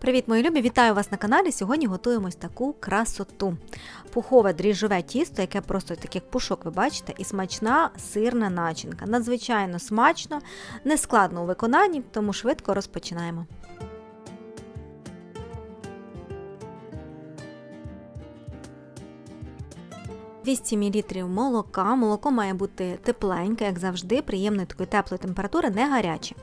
Привіт, мої любі! Вітаю вас на каналі. Сьогодні готуємо ось таку красоту. Пухове дріжджове тісто, яке просто так як пушок, ви бачите, і смачна сирна начинка. Надзвичайно смачно, нескладно у виконанні, тому швидко розпочинаємо. 200 мл молока. Молоко має бути тепленьке, як завжди, приємної такої теплої температури, не гаряче.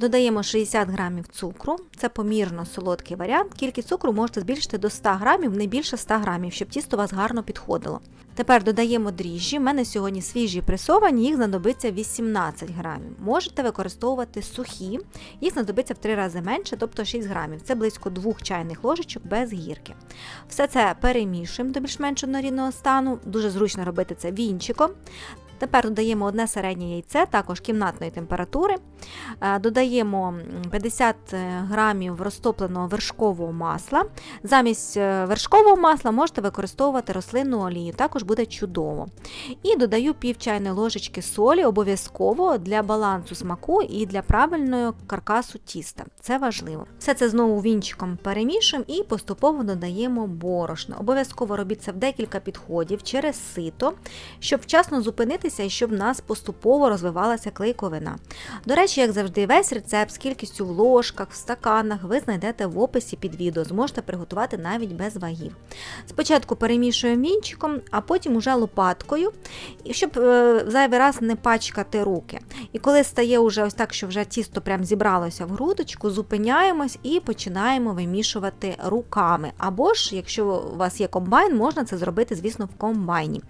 Додаємо 60 г цукру, це помірно солодкий варіант. Кількість цукру можете збільшити до 100 г, не більше 100 г, щоб тісто у вас гарно підходило. Тепер додаємо дріжджі. У мене сьогодні свіжі пресовані, їх знадобиться 18 грамів. Можете використовувати сухі, їх знадобиться в 3 рази менше, тобто 6 грамів. Це близько 2 чайних ложечок без гірки. Все це перемішуємо до більш-менш однорідного стану. Дуже зручно робити це вінчиком. Тепер додаємо одне середнє яйце, також кімнатної температури. Е, додаємо 50 грамів розтопленого вершкового масла. Замість е, вершкового масла можете використовувати рослинну олію, також буде чудово. І додаю пів чайної ложечки солі, обов'язково для балансу смаку і для правильного каркасу тіста. Це важливо. Все це знову вінчиком перемішуємо і поступово додаємо борошно. Обов'язково робіть це в декілька підходів через сито, щоб вчасно зупинити і щоб в нас поступово розвивалася клейковина. До речі, як завжди, весь рецепт з кількістю в ложках, в стаканах ви знайдете в описі під відео, зможете приготувати навіть без вагів. Спочатку перемішуємо вінчиком, а потім уже лопаткою, щоб е, зайвий раз не пачкати руки. І коли стає уже ось так, що вже тісто прям зібралося в грудочку, зупиняємось і починаємо вимішувати руками. Або ж, якщо у вас є комбайн, можна це зробити, звісно, в комбайні.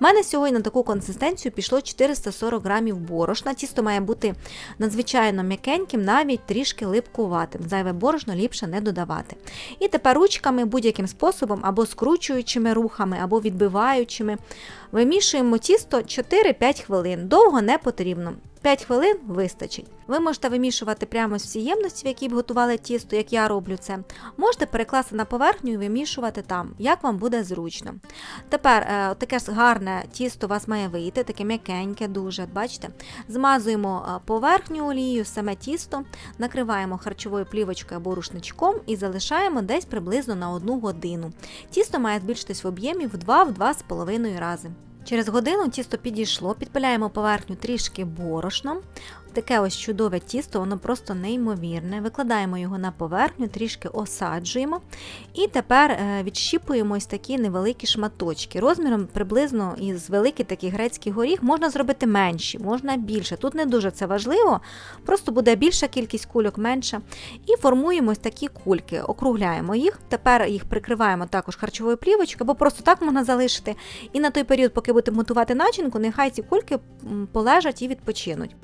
У мене сьогодні на таку консистенцію порцію пішло 440 грамів борошна. Тісто має бути надзвичайно м'якеньким, навіть трішки липкуватим. Зайве борошно ліпше не додавати. І тепер ручками будь-яким способом, або скручуючими рухами, або відбиваючими, вимішуємо тісто 4-5 хвилин. Довго не потрібно. 5 хвилин вистачить. Ви можете вимішувати прямо з всі ємності, в якій б готували тісто, як я роблю це. Можете перекласти на поверхню і вимішувати там, як вам буде зручно. Тепер е, таке гарне тісто у вас має вийти, таке м'якеньке, дуже. бачите? Змазуємо е, поверхню олією, саме тісто, накриваємо харчовою плівочкою або рушничком і залишаємо десь приблизно на 1 годину. Тісто має збільшитись в об'ємі в 2-2,5 рази. Через годину тісто підійшло, підпиляємо поверхню трішки борошном. Таке ось чудове тісто, воно просто неймовірне. Викладаємо його на поверхню, трішки осаджуємо. І тепер е, відщіпуємо ось такі невеликі шматочки. Розміром приблизно із великий такий грецький горіх можна зробити менші, можна більше. Тут не дуже це важливо, просто буде більша кількість кульок менша. І формуємо ось такі кульки, округляємо їх. Тепер їх прикриваємо також харчовою плівочкою, або просто так можна залишити. І на той період, поки будемо готувати начинку, нехай ці кульки полежать і відпочинуть.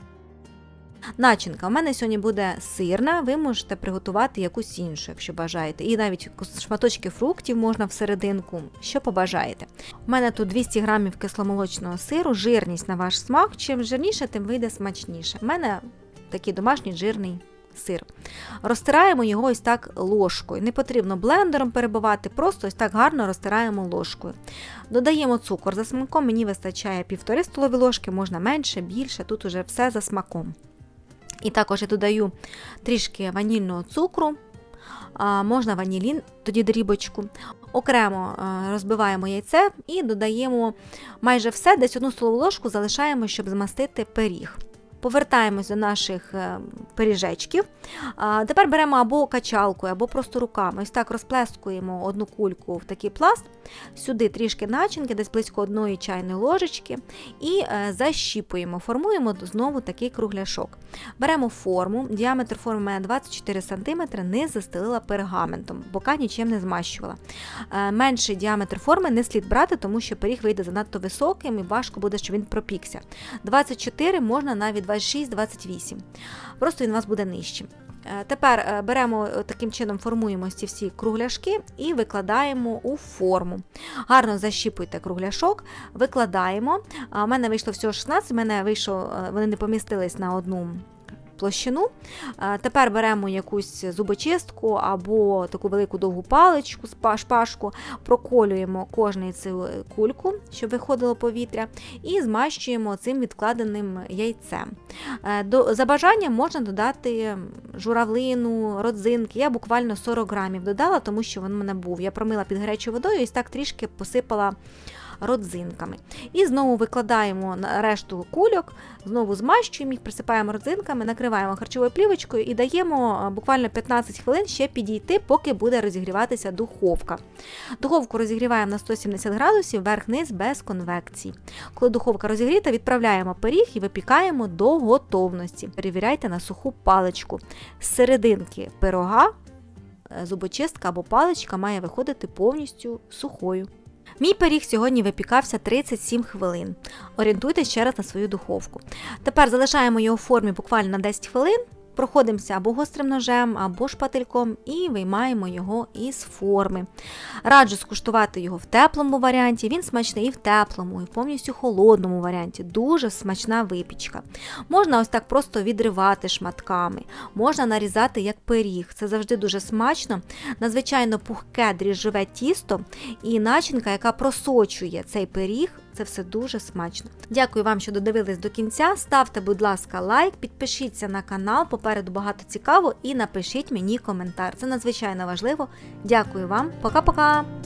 Начинка. У мене сьогодні буде сирна, ви можете приготувати якусь іншу, якщо бажаєте. І навіть шматочки фруктів можна всерединку, що побажаєте. У мене тут 200 грамів кисломолочного сиру, жирність на ваш смак. Чим жирніше, тим вийде смачніше. У мене такий домашній жирний сир. Розтираємо його ось так ложкою. Не потрібно блендером перебивати, просто ось так гарно розтираємо ложкою. Додаємо цукор за смаком, мені вистачає півтори столові ложки, можна менше, більше, тут уже все за смаком. І також я додаю трішки ванільного цукру, можна ванілін, тоді дрібочку. Окремо розбиваємо яйце і додаємо майже все, десь одну столову ложку залишаємо, щоб змастити пиріг. Повертаємось до наших е, пиріжечків. Тепер беремо або качалкою, або просто руками. Ось так розплескуємо одну кульку в такий пласт, сюди трішки начинки, десь близько одної чайної ложечки, і е, защіпуємо, формуємо знову такий кругляшок. Беремо форму, діаметр форми має 24 см, не застелила пергаментом, бока нічим не змащувала. Е, менший діаметр форми не слід брати, тому що пиріг вийде занадто високим і важко буде, щоб він пропікся. 24 можна навіть 26-28. Просто він у вас буде нижчим. Е, тепер е, беремо е, таким чином, формуємо ці всі кругляшки і викладаємо у форму. Гарно защіпуйте кругляшок, викладаємо. У мене вийшло всього 16, у мене вийшло, вони не помістились на одну площину. Е, Тепер беремо якусь зубочистку або таку велику довгу паличку, шпажку, проколюємо кожну цю кульку, щоб виходило повітря, і змащуємо цим відкладеним яйцем. Е, за бажанням можна додати журавлину, родзинки. Я буквально 40 грамів додала, тому що він у мене був. Я промила під гарячою водою і так трішки посипала родзинками. І знову викладаємо решту кульок, знову змащуємо їх, присипаємо родзинками, накриваємо харчовою плівочкою і даємо буквально 15 хвилин ще підійти, поки буде розігріватися духовка. Духовку розігріваємо на 170 градусів верх-низ без конвекції. Коли духовка розігріта, відправляємо пиріг і випікаємо до готовності. Перевіряйте на суху паличку. З серединки пирога е, зубочистка або паличка має виходити повністю сухою. Мій пиріг сьогодні випікався 37 хвилин. Орієнтуйтесь ще раз на свою духовку. Тепер залишаємо його в формі буквально на 10 хвилин. Проходимося або гострим ножем, або шпательком і виймаємо його із форми. Раджу скуштувати його в теплому варіанті. Він смачний і в теплому, і в повністю холодному варіанті. Дуже смачна випічка. Можна ось так просто відривати шматками, можна нарізати як пиріг. Це завжди дуже смачно. Надзвичайно пухке дріжджове тісто і начинка, яка просочує цей пиріг. Це все дуже смачно. Дякую вам, що додивились до кінця. Ставте, будь ласка, лайк, підпишіться на канал, попереду багато цікаво, і напишіть мені коментар. Це надзвичайно важливо. Дякую вам, пока-пока!